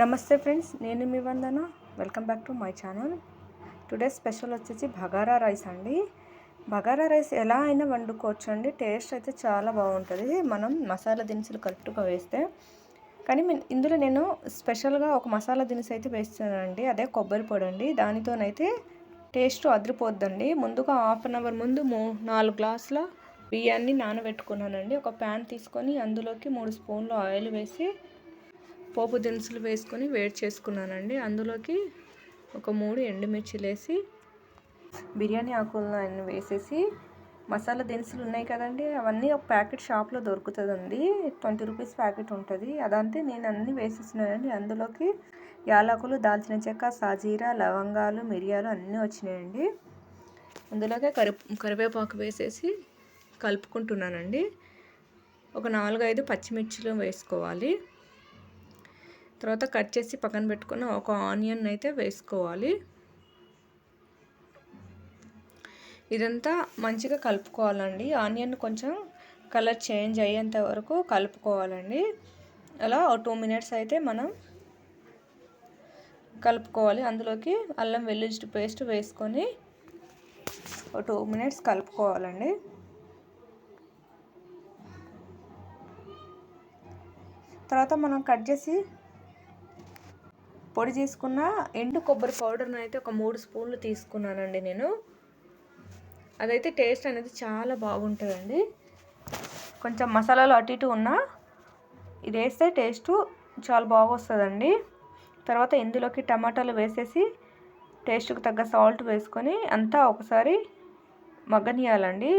నమస్తే ఫ్రెండ్స్ నేను మీ Vandana. Welcome back to my channel. Today special వచ్చేసి బగారా రైస్ అండి. బగారా రైస్ ఎలా అయినా వండుకోవచ్చు అండి. టేస్ట్ అయితే చాలా బాగుంటుంది. మనం మసాలా దినుసులు కరెక్ట్గా వేస్తే. కానీ ఇందులో నేను స్పెషల్గా ఒక మసాలా దినుసు అయితే వేస్తున్నానండి. అదే కొబ్బరి పొడి అండి. దానితోనైతే టేస్ట్ అదిరిపోద్దండి. ముందుగా హాఫ్ అన్ అవర్ ముందు మూ నాలుగు గ్లాసుల బియ్యాన్ని నానబెట్టుకున్నానండి. ఒక ప్యాన్ తీసుకొని అందులోకి మూడు స్పూన్లు ఆయిల్ వేసి పోపు దినుసులు వేసుకొని వేడి చేసుకున్నానండి. అందులోకి ఒక మూడు ఎండుమిర్చిలు వేసి బిర్యానీ ఆకులను వేసేసి మసాలా దినుసులు ఉన్నాయి కదండి అవన్నీ ఒక ప్యాకెట్ షాప్లో దొరుకుతుందండి. ట్వంటీ రూపీస్ ప్యాకెట్ ఉంటుంది. అదంతే నేను అన్నీ వేసేసినానండి అందులోకి యాలకులు దాల్చిన చెక్క సాజీరా లవంగాలు మిరియాలు అన్నీ వచ్చినాయండి. అందులోకే కరి కరివేపాకు వేసేసి కలుపుకుంటున్నానండి. ఒక నాలుగు ఐదు పచ్చిమిర్చిలు వేసుకోవాలి. తర్వాత కట్ చేసి పక్కన పెట్టుకున్న ఒక ఆనియన్ అయితే వేసుకోవాలి. ఇదంతా మంచిగా కలుపుకోవాలండి. ఆనియన్ కొంచెం కలర్ చేంజ్ అయ్యేంత వరకు కలుపుకోవాలండి. అలా ఒక టూ మినిట్స్ అయితే మనం కలుపుకోవాలి. అందులోకి అల్లం వెల్లుల్లి పేస్ట్ వేసుకొని ఒక టూ మినిట్స్ కలుపుకోవాలండి. తర్వాత మనం కట్ చేసి పొడి చేసుకున్న ఎండు కొబ్బరి పౌడర్ని అయితే ఒక మూడు స్పూన్లు తీసుకున్నానండి నేను. అదైతే టేస్ట్ అనేది చాలా బాగుంటుందండి. కొంచెం మసాలాలు అటు ఇటు ఉన్నా ఇది వేస్తే టేస్ట్ చాలా బాగా వస్తుందండి. తర్వాత ఇందులోకి టమాటాలు వేసేసి టేస్ట్కి తగ్గ సాల్ట్ వేసుకొని అంతా ఒకసారి మగ్గనియాలండి.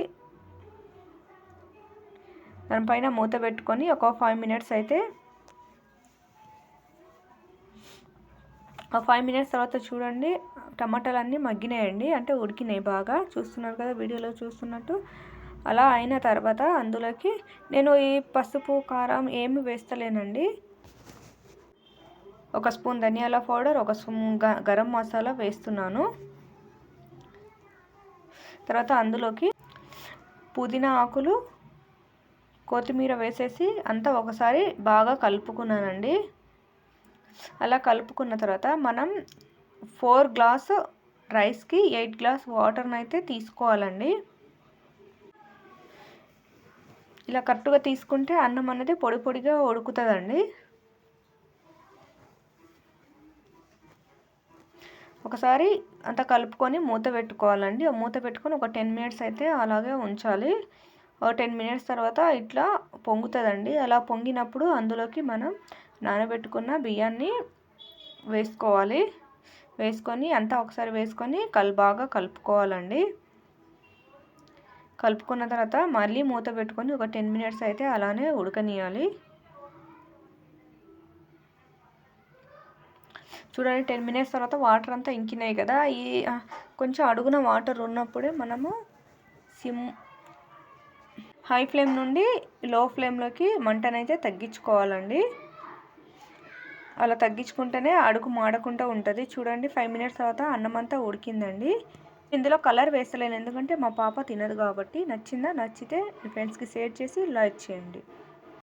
దానిపైన మూత పెట్టుకొని ఒక ఫైవ్ మినిట్స్ అయితే ఫైవ్ మినిట్స్ తర్వాత చూడండి టమాటాలు అన్నీ మగ్గినాయండి. అంటే ఉడికినాయి బాగా. చూస్తున్నారు కదా వీడియోలో చూస్తున్నట్టు. అలా అయిన తర్వాత అందులోకి నేను ఈ పసుపు కారం ఏమి వేస్తలేనండి. ఒక స్పూన్ ధనియాల పౌడర్ ఒక స్పూన్ గరం మసాలా వేస్తున్నాను. తర్వాత అందులోకి పుదీనా ఆకులు కొత్తిమీర వేసేసి అంతా ఒకసారి బాగా కలుపుకున్నానండి. అలా కలుపుకున్న తర్వాత మనం ఫోర్ గ్లాస్ రైస్కి ఎయిట్ గ్లాస్ వాటర్ని అయితే తీసుకోవాలండి. ఇలా కరెక్ట్గా తీసుకుంటే అన్నం అనేది పొడి పొడిగా ఉడుకుతుందండి. ఒకసారి అంత కలుపుకొని మూత పెట్టుకోవాలండి. మూత పెట్టుకొని ఒక టెన్ మినిట్స్ అయితే అలాగే ఉంచాలి. ఒక టెన్ మినిట్స్ తర్వాత ఇట్లా పొంగుతుందండి. అలా పొంగినప్పుడు అందులోకి మనం నానబెట్టుకున్న బియ్యాన్ని వేసుకోవాలి. వేసుకొని అంతా ఒకసారి వేసుకొని కల్ బాగా కలుపుకోవాలండి. కలుపుకున్న తర్వాత మళ్ళీ మూత పెట్టుకొని ఒక టెన్ మినిట్స్ అయితే అలానే ఉడకనియాలి చూడండి టెన్ మినిట్స్ తర్వాత వాటర్ అంతా ఇంకినాయి కదా. ఈ కొంచెం అడుగున వాటర్ ఉన్నప్పుడే మనము సిమ్ హై ఫ్లేమ్ నుండి లో ఫ్లేమ్లోకి మంటనైతే తగ్గించుకోవాలండి. అలా తగ్గించుకుంటేనే అడుగు మాడకుండా ఉంటుంది. చూడండి ఫైవ్ మినిట్స్ తర్వాత అన్నం అంతా ఉడికిందండి. ఇందులో కలర్ వేస్తలేను ఎందుకంటే మా పాప తినదు కాబట్టి. నచ్చిందా? నచ్చితే మీ ఫ్రెండ్స్కి షేర్ చేసి లైక్ చేయండి.